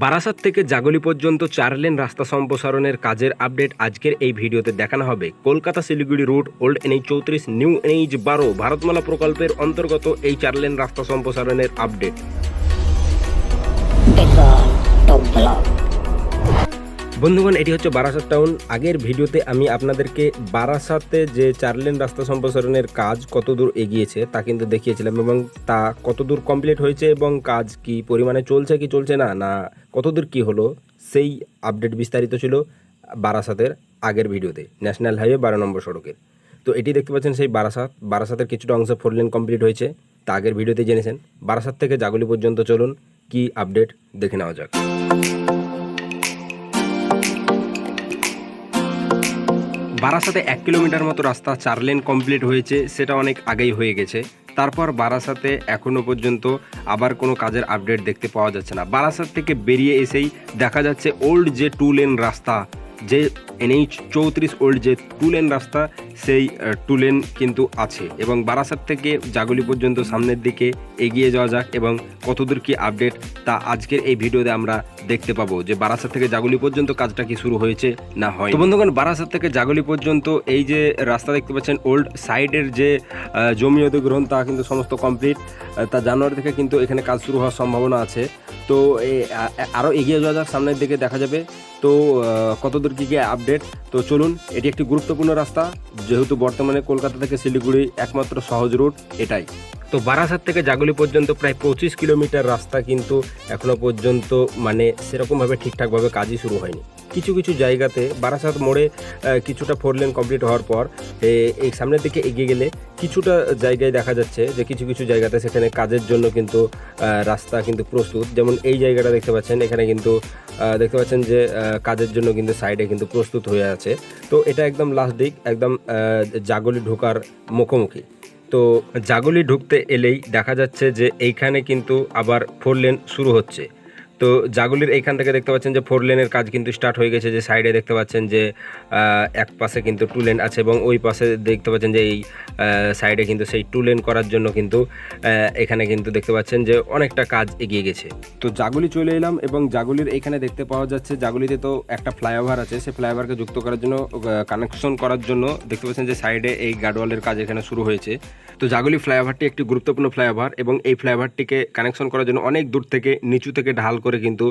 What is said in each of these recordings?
বারাসাত থেকে জাগলি পর্যন্ত চার লেন রাস্তা সম্প্রসারণের কাজের আপডেট আজকের এই ভিডিওতে দেখানো হবে Kolkata Siliguri route, old N H চৌত্রিশ, নিউ এনএইচ বারো, ভারতমালা প্রকল্পের অন্তর্গত এই চার লেন রাস্তা সম্প্রসারণের আপডেট. বন্ধুগণ, এটি হচ্ছে বারাসাত টাউন। আগের ভিডিওতে আমি আপনাদেরকে বারাসাতে যে চার লেন রাস্তা সম্প্রসারণের কাজ কতদূর এগিয়েছে তা কিন্তু দেখিয়েছিলাম এবং তা কতদূর কমপ্লিট হয়েছে এবং কাজ কি পরিমাণে চলছে, কি চলছে না না কতদূর কি হলো, সেই আপডেট বিস্তারিত ছিল বারাসাতের আগের ভিডিওতে ন্যাশনাল হাইওয়ে বারো নম্বর সড়কের। তো এটি দেখতে পাচ্ছেন সেই বারাসাত, বারাসাতের কিছুটা অংশ ফোর লেন কমপ্লিট হয়েছে, তা আগের ভিডিওতে জেনেছেন। বারাসাত থেকে জাগুলি পর্যন্ত চলুন, কি আপডেট দেখে নেওয়া যাক। বারাসাতে এক কিলোমিটার মতো রাস্তা চার লেন কমপ্লিট হয়েছে, সেটা অনেক আগেই হয়ে গেছে। তারপর বারাসাতে এখনও পর্যন্ত আবার কোনো কাজের আপডেট দেখতে পাওয়া যাচ্ছে না। বারাসাত থেকে বেরিয়ে এসেই দেখা যাচ্ছে ওল্ড যে টু লেন রাস্তা, যে এনএইচ চৌত্রিশ ওল্ড যে টু লেন রাস্তা সেই টু লেন কিন্তু আছে এবং বারাসাত থেকে জাগুলি পর্যন্ত সামনের দিকে এগিয়ে যাওয়া যাক এবং কতদূর কি আপডেট তা আজকের এই ভিডিওতে আমরা দেখতে পাবো যে বারাসাত থেকে জাগুলি পর্যন্ত কাজটা কি শুরু হয়েছে না হয় বন্ধুগণ, বারাসাত থেকে জাগুলি পর্যন্ত এই যে রাস্তা দেখতে পাচ্ছেন, ওল্ড সাইডের যে জমি অধিগ্রহণ তা কিন্তু সমস্ত কমপ্লিট তা জানুয়ারি থেকে কিন্তু এখানে কাজ শুরু হওয়ার সম্ভাবনা আছে। তো আরও এগিয়ে যাওয়া যাক, সামনের দিকে দেখা যাবে। তো কতদূর কী কী আপডেট তো চলুন, এটি একটি গুরুত্বপূর্ণ রাস্তা। যেহেতু বর্তমানে কলকাতা থেকে শিলিগুড়ি একমাত্র সহজ রুট, এটাই। তো বারাসাত থেকে জাগুলি পর্যন্ত প্রায় পঁচিশ কিলোমিটার রাস্তা কিন্তু এখনও পর্যন্ত মানে সেরকমভাবে ঠিকঠাকভাবে কাজই শুরু হয়নি। কিছু কিছু জায়গাতে বারাসাত মোড়ে কিছুটা ফোর লেন কমপ্লিট হওয়ার পর এই সামনের দিকে এগিয়ে গেলে কিছুটা জায়গায় দেখা যাচ্ছে যে কিছু কিছু জায়গাতে সেখানে কাজের জন্য কিন্তু রাস্তা কিন্তু প্রস্তুত। যেমন এই জায়গাটা দেখতে পাচ্ছেন, এখানে কিন্তু দেখতে পাচ্ছেন যে কাজের জন্য কিন্তু সাইডে কিন্তু প্রস্তুত হয়ে আছে। তো এটা একদম লাস্ট দিক, একদম জাগলি ঢোকার মুখোমুখি। তো জাগলি ঢুকতে এলেই দেখা যাচ্ছে যে এইখানে কিন্তু আবার ফোর লেন শুরু হচ্ছে। তো জাগুলির এইখান থেকে দেখতে পাচ্ছেন যে ফোর লেনের কাজ কিন্তু স্টার্ট হয়ে গেছে, যে সাইডে দেখতে পাচ্ছেন যে এক পাশে কিন্তু টু লেন আছে এবং ওই পাশে দেখতে পাচ্ছেন যে এই সাইডে কিন্তু সেই টু লেন করার জন্য কিন্তু এখানে কিন্তু দেখতে পাচ্ছেন যে অনেকটা কাজ এগিয়ে গেছে। তো জাগুলি চলে এলাম এবং জাগুলির এখানে দেখতে পাওয়া যাচ্ছে, জাগুলিতে তো একটা ফ্লাইওভার আছে, সেই ফ্লাইওভারকে যুক্ত করার জন্য কানেকশন করার জন্য দেখতে পাচ্ছেন যে সাইডে এই গার্ডওয়ালের কাজ এখানে শুরু হয়েছে। তো জাগুলি ফ্লাইওভারটি একটি গুরুত্বপূর্ণ ফ্লাইওভার এবং এই ফ্লাইওভারটিকে কানেকশন করার জন্য অনেক দূর থেকে, নিচু থেকে ঢাল করে কিন্তু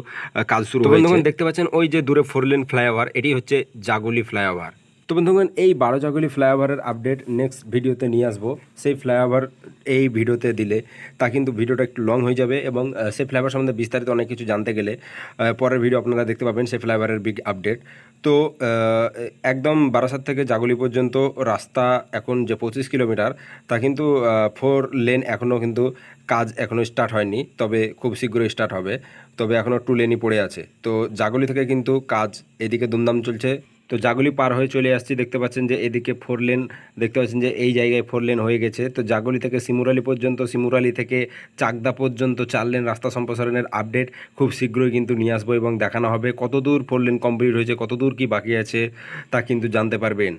কাজ শুরু হয়েছে। বন্ধুগণ দেখতে পাচ্ছেন ওই যে দূরে ফোর লেন ফ্লাইওভার এটি হচ্ছে জাগুলি ফ্লাইওভার তো বন্ধুগণ এই বারো জাগুলি ফ্লাইওভারের আপডেট নেক্সট ভিডিওতে নিয়ে আসব। সেই ফ্লাইওভার এই ভিডিওতে দিলে তা কিন্তু ভিডিওটা একটু লং হয়ে যাবে এবং সেই ফ্লাইওভার সম্বন্ধে বিস্তারিত অনেক কিছু জানতে গেলে পরের ভিডিও আপনারা দেখতে পাবেন সেই ফ্লাইওভারের বিগ আপডেট তো একদম বারাসাত থেকে জাগুলি পর্যন্ত রাস্তা এখন যে পঁচিশ কিলোমিটার তা কিন্তু ফোর লেন এখনও কিন্তু কাজ এখনও স্টার্ট হয়নি তবে খুব শীঘ্রই স্টার্ট হবে। তবে এখনও টু লেনই পড়ে আছে। তো জাগুলি থেকে কিন্তু কাজ এদিকে দুমদাম চলছে। তো জাগুলি পার হয়ে চলে আসছি, দেখতে পাচ্ছেন যে এদিকে ফোর লেন, দেখতে পাচ্ছেন যে এই জায়গায় ফোর লেন হয়ে গেছে। তো জাগুলি থেকে সিমুরালি পর্যন্ত সিমুরালি থেকে চাকদা পর্যন্ত চার লেন রাস্তা সম্প্রসারণের আপডেট খুব শীঘ্রই কিন্তু নিয়ে আসব এবং দেখানো হবে কতদূর ফোর লেন কমপ্লিট হয়েছে, কতদূর কি বাকি আছে তা কিন্তু জানতে পারবেন।